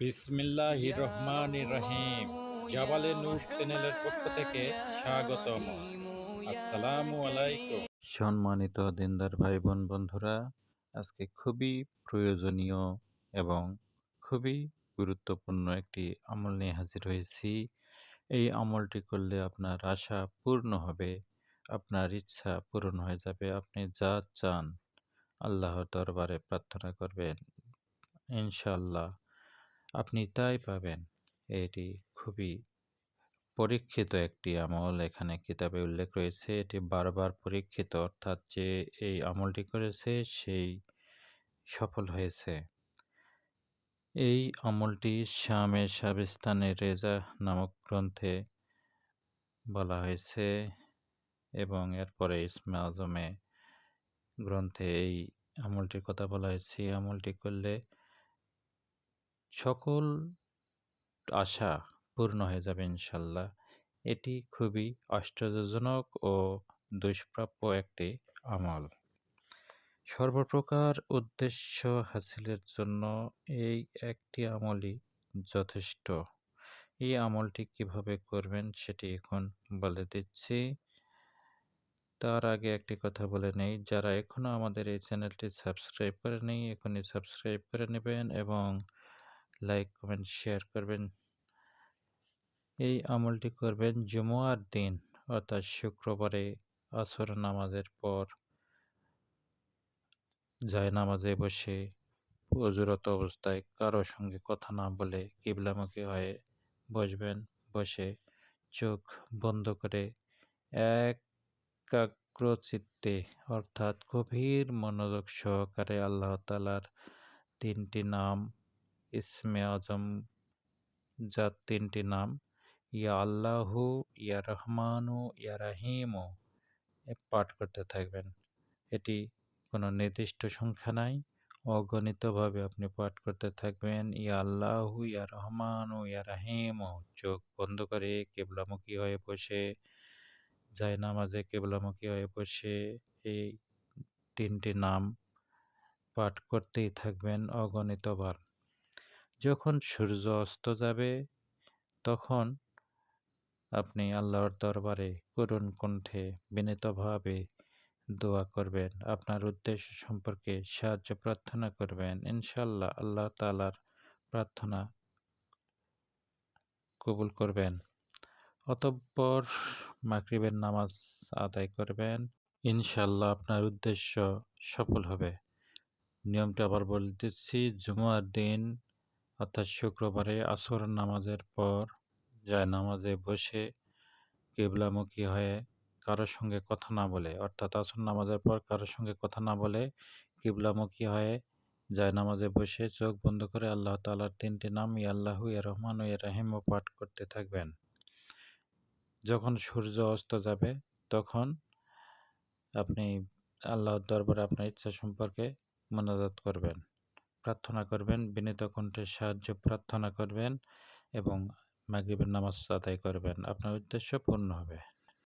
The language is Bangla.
বিসমিল্লাহ রহমান রহিম। জাবালে নূর চ্যানেলের পক্ষ থেকে স্বাগতম। আসসালামু আলাইকুম। সম্মানিত দিনদার ভাই বোন বন্ধুরা আজকে খুবই প্রয়োজনীয় এবং খুবই গুরুত্বপূর্ণ একটি আমল নিয়ে হাজির হয়েছি। এই আমলটি করলে আপনার আশা পূর্ণ হবে আপনার ইচ্ছা পূরণ হয়ে যাবে আপনি যা চান আল্লাহর দরবারে প্রার্থনা করবেন। ইনশাল্লাহ আপনি তাই পাবেন। এটি খুবই পরীক্ষিত একটি আমল। এখানে কিতাবে উল্লেখ রয়েছে, এটি বারবার পরীক্ষিত, অর্থাৎ যে এই আমলটি করেছে সেই সফল হয়েছে। এই আমলটি শামে সাবিস্তানের রেজা নামক গ্রন্থে বলা হয়েছে এবং এরপরে ইসমে আজমে গ্রন্থে এই আমলটির কথা বলা হয়েছে। এই আমলটি করলে সকল আশা পূর্ণ হয়ে যাবে ইনশাল্লাহ। এটি খুবই আশ্চর্যজনক ও দুষ্প্রাপ্য একটি আমল। সর্বপ্রকার উদ্দেশ্য হাসিলের জন্য এই একটি আমলই যথেষ্ট। এই আমলটি কীভাবে করবেন সেটি এখন বলে দিচ্ছি। তার আগে একটি কথা বলে নেই, যারা এখনও আমাদের এই চ্যানেলটি সাবস্ক্রাইব করে নেই এখনই সাবস্ক্রাইব করে নেবেন এবং লাইক কমেন্ট শেয়ার করবেন। এই আমলটি করবেন জুমুয়ার দিন, অর্থাৎ শুক্রবারে আসর নামাজের পর। যায় নামাজে বসে অজুরত অবস্থায় কারও সঙ্গে কথা না বলে কিবলামুখী হয়ে বসবেন। বসে চোখ বন্ধ করে একাগ্র চিত্তে অর্থাৎ গভীর মনোযোগ সহকারে আল্লাহ তালার তিনটি নাম ইসমে আজম, যার তিনটি নাম, ইয়া আল্লাহু, ইয়া রহমানু, ইয়া রাহিমু পাঠ করতে থাকবেন। এটি কোনো নির্দিষ্ট সংখ্যা নাই, অগণিতভাবে আপনি পাঠ করতে থাকবেন, ইয়া আল্লাহু, ইয়া রহমানু, ইয়া রাহিমু, চোখ বন্ধ করে কেবলামুখী হয়ে বসে, যায় নামাজে কেবলামুখী হয়ে বসে, এই তিনটি নাম পাঠ করতেই থাকবেন অগণিতবার। যখন সূর্য অস্ত যাবে, তখন আপনি আল্লাহর দরবারে করুণ কণ্ঠে বিনীতভাবে দোয়া করবেন। আপনার উদ্দেশ্য সম্পর্কে সাহায্য প্রার্থনা করবেন। ইনশাল্লাহ আল্লাহ তালার প্রার্থনা কবুল করবেন। অতঃপর মাকরিবের নামাজ আদায় করবেন। ইনশাল্লাহ আপনার উদ্দেশ্য সফল হবে। নিয়মটা আবার বলে দিচ্ছি, জুমার দিন অর্থাৎ শুক্রবারে আসর নামাজের পর যায় নামাজে বসে কেবলামুখী হয়ে কারোর সঙ্গে কথা না বলে, অর্থাৎ আসর নামাজের পর কারোর সঙ্গে কথা না বলে কিবলামুখী হয়ে যায় নামাজে বসে চোখ বন্ধ করে আল্লাহ তালার তিনটি নাম ই আল্লাহু, ইয়া রহমান ও রাহিম পাঠ করতে থাকবেন। যখন সূর্য অস্ত যাবে, তখন আপনি আল্লাহর দরবারে আপনার ইচ্ছা সম্পর্কে মনাজাত করবেন। প্রার্থনা করবেন, বিনীত কণ্ঠের সাহায্য প্রার্থনা করবেন এবং মাগরিবের নামাজ আদায় করবেন। আপনার উদ্দেশ্য পূর্ণ হবে।